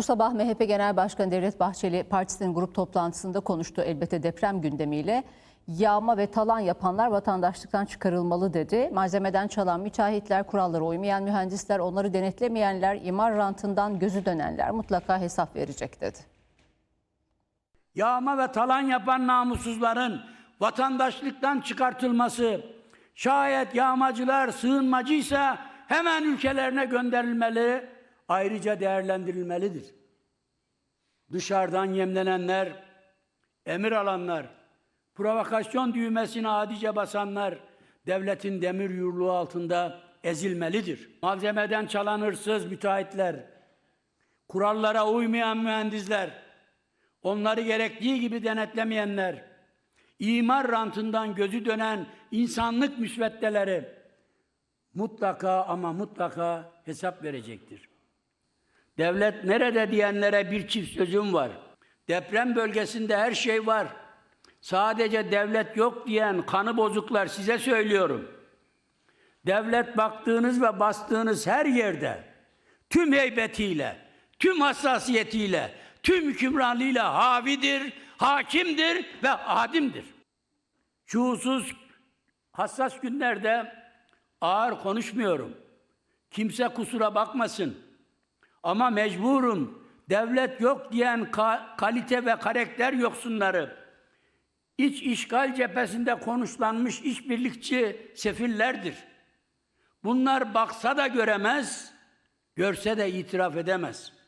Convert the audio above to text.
Bu sabah MHP Genel Başkanı Devlet Bahçeli partisinin grup toplantısında konuştu elbette deprem gündemiyle. Yağma ve talan yapanlar vatandaşlıktan çıkarılmalı dedi. Malzemeden çalan müteahhitler, kurallara uymayan mühendisler, onları denetlemeyenler, imar rantından gözü dönenler mutlaka hesap verecek dedi. yağma ve talan yapan namussuzların vatandaşlıktan çıkartılması, şayet yağmacılar sığınmacıysa hemen ülkelerine gönderilmeli, ayrıca değerlendirilmelidir. Dışarıdan yemlenenler, emir alanlar, provokasyon düğmesine adice basanlar devletin demir yurluğu altında ezilmelidir. Malzemeden çalan hırsız müteahhitler, kurallara uymayan mühendisler, onları gerektiği gibi denetlemeyenler, imar rantından gözü dönen insanlık müsveddeleri mutlaka ama mutlaka hesap verecektir. Devlet nerede diyenlere bir çift sözüm var. Deprem bölgesinde her şey var. Sadece devlet yok diyen kanı bozuklar size söylüyorum. Devlet baktığınız ve bastığınız her yerde tüm heybetiyle, tüm hassasiyetiyle, tüm hükümranlığıyla havidir, hakimdir ve adimdir. Şuursuz, hassas günlerde ağır konuşmuyorum. Kimse kusura bakmasın. Ama mecburum devlet yok diyen ka- kalite ve karakter yoksunları, iç işgal cephesinde konuşlanmış işbirlikçi sefillerdir. Bunlar baksa da göremez, görse de itiraf edemez.